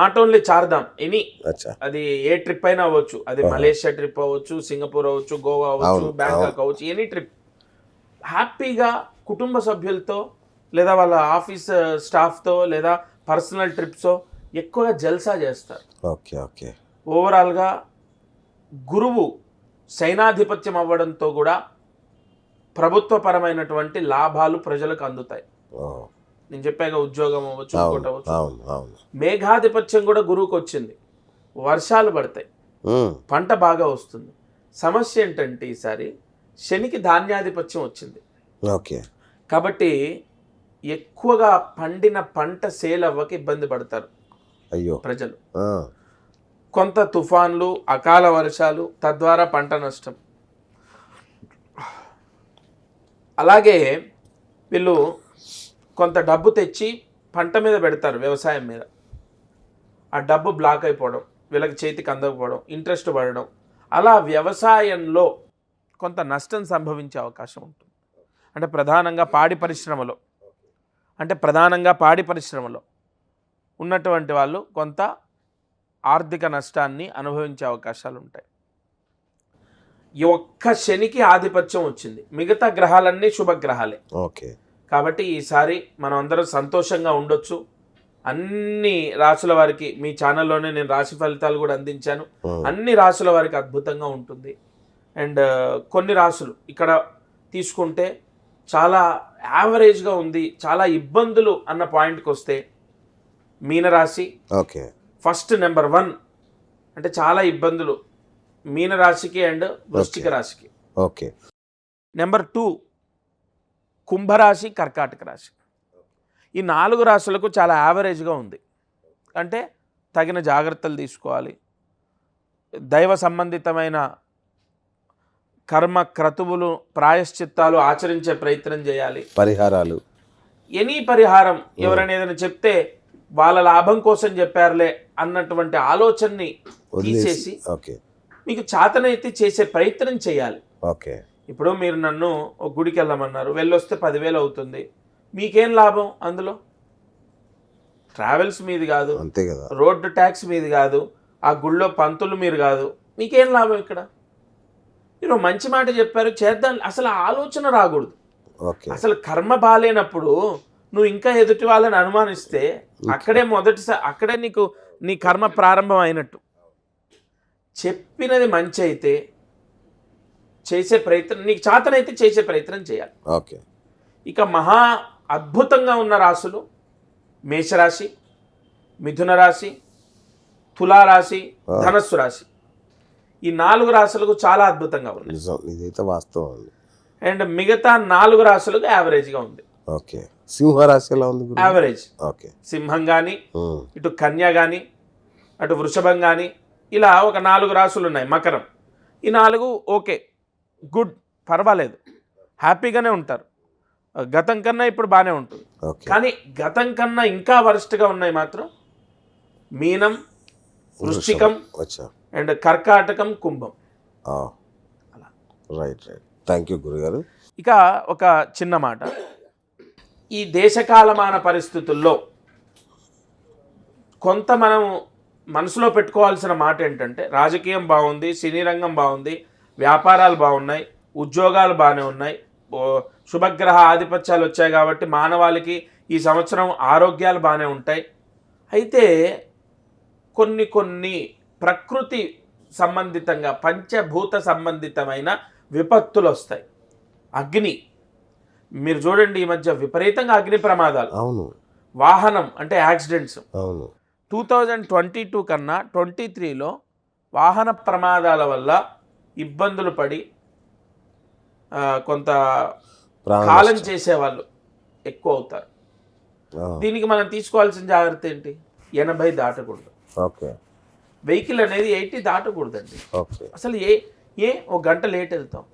Not only Chardham any. అది ఏ trip అయినా అవ్వచ్చు. అది మలేషియా ట్రిప్ అవ్వచ్చు సింగపూర్ అవ్వచ్చు గోవా అవ్వచ్చు బ్యాంకాక్ అవ్వచ్చు ఎనీ ట్రిప్. హ్యాపీగా కుటుంబ సభ్యులతో లేదా వాళ్ళ ఆఫీస్ స్టాఫ్తో లేదా పర్సనల్ ట్రిప్సో ఎక్కువగా జల్సా చేస్తారు. Okay okay. ఓవరాల్గా గురువు సైనాధిపత్యం అవ్వడంతో కూడా ప్రభుత్వపరమైనటువంటి లాభాలు ప్రజలకు అందుతాయి. నేను చెప్పాక ఉద్యోగం అవ్వచ్చు ఇంకోటి అవ్వచ్చు. మేఘాధిపత్యం కూడా గురువుకు వచ్చింది. వర్షాలు పడతాయి. పంట బాగా వస్తుంది. సమస్య ఏంటంటే ఈసారి శనికి ధాన్యాధిపత్యం వచ్చింది. ఓకే. కాబట్టి ఎక్కువగా పండిన పంట సేల్ అవ్వక ఇబ్బంది పడతారు అయ్యో. ప్రజలు. కొంత తుఫాన్లు అకాల వర్షాలు తద్వారా పంట నష్టం. అలాగే వీళ్ళు కొంత డబ్బు తెచ్చి పంట మీద పెడతారు వ్యవసాయం మీద. ఆ డబ్బు బ్లాక్ అయిపోవడం వీళ్ళకి చేతికి అందకపోవడం ఇంట్రెస్ట్ పడడం. అలా వ్యవసాయంలో కొంత నష్టం సంభవించే అవకాశం ఉంటుంది. అంటే ప్రధానంగా పాడి పరిశ్రమలో అంటే ప్రధానంగా పాడి పరిశ్రమలో ఉన్నటువంటి వాళ్ళు కొంత ఆర్థిక నష్టాన్ని అనుభవించే అవకాశాలు ఉంటాయి. ఈ ఒక్క శనికి ఆధిపత్యం వచ్చింది. మిగతా గ్రహాలన్నీ శుభగ్రహాలే. ఓకే. కాబట్టి ఈసారి మనం అందరం సంతోషంగా ఉండొచ్చు. అన్ని రాసుల వారికి మీ ఛానల్లోనే నేను రాశి ఫలితాలు కూడా అందించాను. ఉమ్, అన్ని రాసుల వారికి అద్భుతంగా ఉంటుంది. అండ్ కొన్ని రాసులు ఇక్కడ తీసుకుంటే చాలా యావరేజ్గా ఉంది చాలా ఇబ్బందులు అన్న పాయింట్కి వస్తే మీనరాశి ఓకే. ఫస్ట్ నెంబర్ వన్ అంటే చాలా ఇబ్బందులు మీనరాశికి అండ్ వృశ్చిక రాశికి. ఓకే. నెంబర్ టూ కుంభరాశి కర్కాటక రాశి. ఈ నాలుగు రాశులకు చాలా యావరేజ్గా ఉంది. అంటే తగిన జాగ్రత్తలు తీసుకోవాలి. దైవ సంబంధితమైన కర్మ క్రతువులు ప్రాయశ్చిత్తాలు ఆచరించే ప్రయత్నం చేయాలి. పరిహారాలు. ఎనీ పరిహారం ఎవరైనా ఏదైనా చెప్తే వాళ్ళ లాభం కోసం చెప్పారులే అన్నటువంటి ఆలోచనని తీసేసి ఓకే. మీకు చేతనైతే చేసే ప్రయత్నం చేయాలి. ఓకే. ఇప్పుడు మీరు నన్ను ఒక గుడికి వెళ్ళమన్నారు. వెళ్ళొస్తే పదివేలు అవుతుంది. మీకేం లాభం అందులో? ట్రావెల్స్ మీది కాదు. అంతే కదా. రోడ్డు ట్యాక్స్ మీది కాదు. ఆ గుళ్ళో పంతులు మీరు కాదు. మీకేం లాభం ఇక్కడ? మీరు మంచి మాట చెప్పారు. చేద్దాం. అసలు ఆలోచన రాకూడదు. అసలు కర్మ బాలేనప్పుడు నువ్వు ఇంకా ఎదుటి వాళ్ళని అనుమానిస్తే అక్కడే మొదటిసారి అక్కడే నీకు నీ కర్మ ప్రారంభం అయినట్టు. చెప్పినది మంచి అయితే చేసే ప్రయత్నం నీకు చేతనైతే చేసే ప్రయత్నం చేయాలి. ఓకే. ఇక మహా అద్భుతంగా ఉన్న రాశులు మేషరాశి మిథున రాశి తులారాశి ధనస్సు రాశి. ఈ నాలుగు రాశులకు చాలా అద్భుతంగా ఉంది ఇదైతే వాస్తవం అండి మిగతా నాలుగు రాశులకు యావరేజ్గా ఉంది. ఓకే. సింహరాశి ఎలా ఉంది యావరేజ్. ఓకే. సింహం కానీ ఇటు కన్య కానీ అటు వృషభం కానీ ఇలా ఒక నాలుగు రాసులు ఉన్నాయి మకరం. ఈ నాలుగు ఓకే. గుడ్ పర్వాలేదు. హ్యాపీగానే ఉంటారు. గతం కన్నా ఇప్పుడు బాగానే ఉంటుంది. ఓకే. కానీ గతం కన్నా ఇంకా వరస్ట్గా ఉన్నాయి మాత్రం మీనం వృశ్చికం వచ్చా అండ్ కర్కాటకం కుంభం. అలా. Right right. థ్యాంక్ యూ గురుగారు. ఇక ఒక చిన్న మాట. ఈ దేశకాలమాన పరిస్థితుల్లో కొంత మనం మనసులో పెట్టుకోవాల్సిన మాట ఏంటంటే రాజకీయం బాగుంది సినీ రంగం బాగుంది వ్యాపారాలు బాగున్నాయి ఉద్యోగాలు బాగానే ఉన్నాయి. శుభగ్రహ ఆధిపత్యాలు వచ్చాయి కాబట్టి మానవాళికి ఈ సంవత్సరం ఆరోగ్యాలు బాగానే ఉంటాయి. అయితే కొన్ని కొన్ని ప్రకృతి సంబంధితంగా పంచభూత సంబంధితమైన విపత్తులు వస్తాయి. అగ్ని. మీరు చూడండి ఈ మధ్య విపరీతంగా అగ్ని ప్రమాదాలు. అవును. వాహనం అంటే యాక్సిడెంట్స్. అవును. టూ థౌజండ్ ట్వంటీ టూ కన్నా ట్వంటీ త్రీలో వాహన ప్రమాదాల వల్ల ఇబ్బందులు పడి కొంత కాలం చేసేవాళ్ళు ఎక్కువ అవుతారు. దీనికి మనం తీసుకోవాల్సిన జాగ్రత్త ఏంటి? ఎనభై దాటకూడదు. ఓకే. వెహికల్ అనేది ఎయిటీ దాటకూడదండి. అసలు ఏ ఏ ఒక గంట లేట్ వెళ్తాం.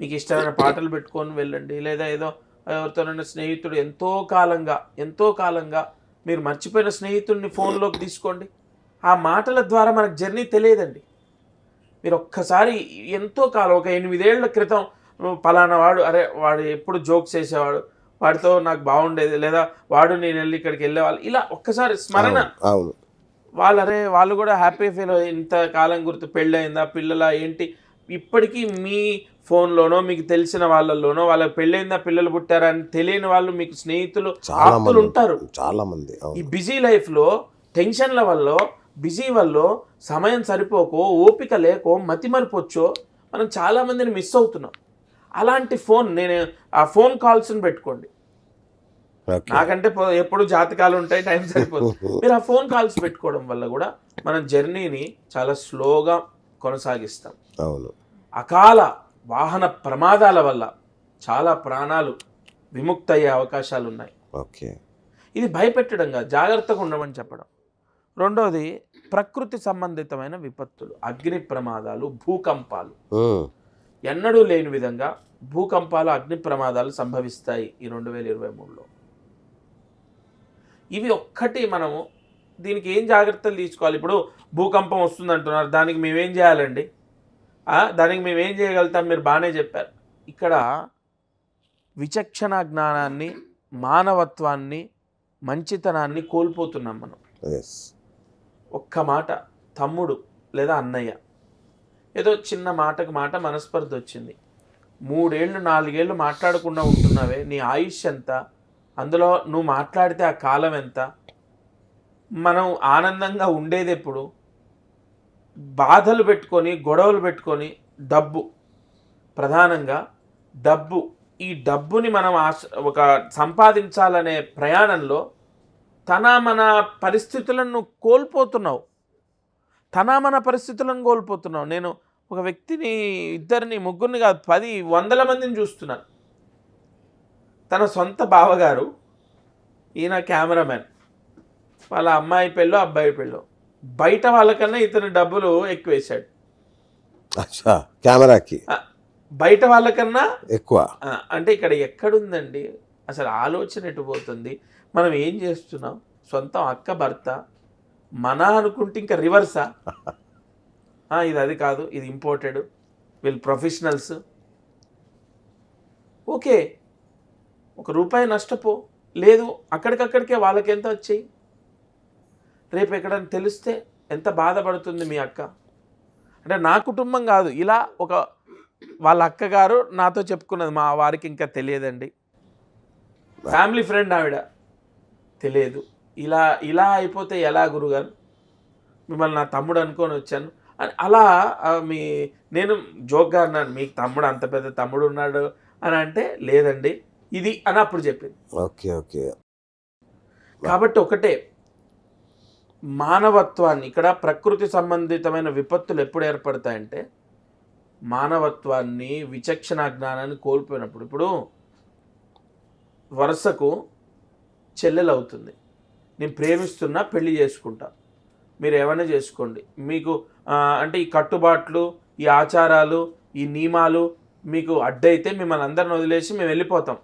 మీకు ఇష్టమైన పాటలు పెట్టుకొని వెళ్ళండి లేదా ఏదో ఎవరితోనైనా స్నేహితుడు ఎంతో కాలంగా ఎంతో కాలంగా మీరు మర్చిపోయిన స్నేహితుడిని ఫోన్లోకి తీసుకోండి. ఆ మాటల ద్వారా మనకు జర్నీ తెలియదండి. మీరు ఒక్కసారి ఎంతో కాలం ఒక ఎనిమిదేళ్ళ క్రితం పలానా వాడు అరే వాడు ఎప్పుడు జోక్స్ వేసేవాడు వాడితో నాకు బాగుండేది లేదా వాడు నేను వెళ్ళి ఇక్కడికి వెళ్ళేవాళ్ళు ఇలా ఒక్కసారి స్మరణ. అవును వాళ్ళు అరే వాళ్ళు కూడా హ్యాపీ ఫీల్ ఇంత కాలం గుర్తు పెళ్ళయిందా పిల్లల ఏంటి? ఇప్పటికీ మీ ఫోన్లోనో మీకు తెలిసిన వాళ్ళలోనో వాళ్ళకి పెళ్ళయిందా పిల్లలు పుట్టారా అని తెలియని వాళ్ళు మీకు స్నేహితులు ఆప్తులు ఉంటారు. చాలా మంది ఈ బిజీ లైఫ్లో టెన్షన్ల వల్ల బిజీ వల్ల సమయం సరిపోకో ఓపిక లేకో మతిమరిపోవచ్చో మనం చాలా మందిని మిస్ అవుతున్నాం. అలాంటి ఫోన్ నేను ఆ ఫోన్ కాల్స్ని పెట్టుకోండి. నాకంటే ఎప్పుడు జాతకాలు ఉంటాయి టైం సరిపోదు. మీరు ఆ ఫోన్ కాల్స్ పెట్టుకోవడం వల్ల కూడా మనం జర్నీని చాలా స్లోగా కొనసాగిస్తాం. అవును. అకాల వాహన ప్రమాదాల వల్ల చాలా ప్రాణాలు విముక్తయ్యే అవకాశాలు ఉన్నాయి ఓకే. ఇది భయపెట్టడం కాదు జాగ్రత్తగా ఉండమని చెప్పడం. రెండోది ప్రకృతి సంబంధితమైన విపత్తులు అగ్ని ప్రమాదాలు భూకంపాలు. ఎన్నడూ లేని విధంగా భూకంపాలు అగ్ని ప్రమాదాలు సంభవిస్తాయి ఈ రెండు వేల ఇరవై మూడులో. ఇవి ఒక్కటి మనము దీనికి ఏం జాగ్రత్తలు తీసుకోవాలి? ఇప్పుడు భూకంపం వస్తుంది అంటున్నారు దానికి మేమేం చేయాలండి? దానికి మేము ఏం చేయగలుగుతాం? మీరు బాగానే చెప్పారు. ఇక్కడ విచక్షణ జ్ఞానాన్ని మానవత్వాన్ని మంచితనాన్ని కోల్పోతున్నాం మనం. ఒక్క మాట తమ్ముడు లేదా అన్నయ్య. ఏదో చిన్న మాటకు మాట మనస్పర్ధ వచ్చింది. మూడేళ్ళు నాలుగేళ్ళు మాట్లాడకుండా ఉంటున్నావే నీ ఆయుష్ ఎంత? అందులో నువ్వు మాట్లాడితే ఆ కాలం ఎంత? మనం ఆనందంగా ఉండేది ఎప్పుడు? బాధలు పెట్టుకొని గొడవలు పెట్టుకొని డబ్బు. ప్రధానంగా డబ్బు. ఈ డబ్బుని మనం ఆశ ఒక సంపాదించాలనే ప్రయాణంలో తన మన పరిస్థితులను కోల్పోతున్నావు. తన మన పరిస్థితులను కోల్పోతున్నావు. నేను ఒక వ్యక్తిని ఇద్దరిని ముగ్గురిని కాదు పది వందల మందిని చూస్తున్నాను. తన సొంత బావగారు ఈయన కెమెరామెన్ వాళ్ళ అమ్మాయి పెళ్ళో అబ్బాయి పెళ్ళో. బయట వాళ్ళకన్నా ఇతని డబ్బులు ఎక్కువ వేశాడు కెమెరాకి? బయట వాళ్ళకన్నా ఎక్కువ. అంటే ఇక్కడ ఎక్కడుందండి? అసలు ఆలోచన ఎటు పోతుంది? మనం ఏం చేస్తున్నాం? సొంతం అక్క భర్త మన అనుకుంటే ఇంకా రివర్సా ఇది అది కాదు ఇది ఇంపోర్టెడ్ వీళ్ళు ప్రొఫెషనల్స్ ఓకే ఒక రూపాయి నష్టపో లేదు అక్కడికక్కడికే వాళ్ళకి ఎంత వచ్చాయి. రేపు ఎక్కడైనా తెలిస్తే ఎంత బాధపడుతుంది మీ అక్క? అంటే నా కుటుంబం కాదు ఇలా ఒక వాళ్ళ అక్కగారు నాతో చెప్పుకున్నది మా వారికి ఇంకా తెలియదండి. ఫ్యామిలీ ఫ్రెండ్ ఆవిడ. తెలియదు. ఇలా ఇలా అయిపోతే ఎలా గురుగారు? మిమ్మల్ని నా తమ్ముడు అనుకొని వచ్చాను. అని అలా మీ నేను జోక్గా అన్నాను మీకు తమ్ముడు అంత పెద్ద తమ్ముడు ఉన్నాడు అని అంటే లేదండి ఇది అని అప్పుడు చెప్పింది. Okay okay. కాబట్టి ఒకటే మానవత్వాన్ని ఇక్కడ ప్రకృతి సంబంధితమైన విపత్తులు ఎప్పుడు ఏర్పడతాయంటే మానవత్వాన్ని విచక్షణ జ్ఞానాన్ని కోల్పోయినప్పుడు. ఇప్పుడు వరుసకు చెల్లెలు అవుతుంది నేను ప్రేమిస్తున్నా పెళ్ళి చేసుకుంటా. మీరు ఏమైనా చేసుకోండి. మీకు అంటే ఈ కట్టుబాట్లు ఈ ఆచారాలు ఈ నియమాలు మీకు అడ్డైతే మిమ్మల్ని అందరిని వదిలేసి మేము వెళ్ళిపోతాం.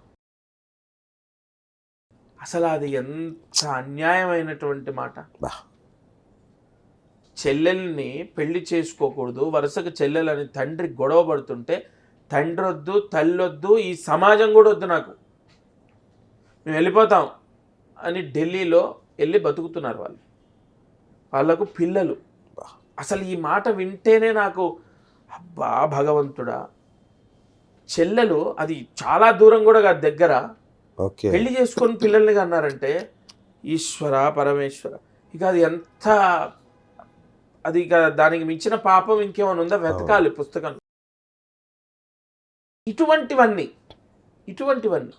అసలు అది ఎంత అన్యాయమైనటువంటి మాట. బా. చెల్లెల్ని పెళ్ళి చేసుకోకూడదు. వరుసకు చెల్లెలని తండ్రి గొడవ పడుతుంటే తండ్రి వద్దు తల్లొద్దు ఈ సమాజం కూడా వద్దు నాకు. మేము వెళ్ళిపోతాం. అని ఢిల్లీలో వెళ్ళి బతుకుతున్నారు వాళ్ళు. వాళ్ళకు పిల్లలు. అసలు ఈ మాట వింటేనే నాకు అబ్బా భగవంతుడా. చెల్లెలు అది చాలా దూరం కూడా కాదు దగ్గర. పెళ్ళి చేసుకొని పిల్లల్ని అన్నారంటే ఈశ్వర పరమేశ్వర. ఇక అది ఎంత అది ఇక దానికి మించిన పాపం ఇంకేమైనా ఉందా? వెతకాలి పుస్తకం. ఇటువంటివన్నీ ఇటువంటివన్నీ.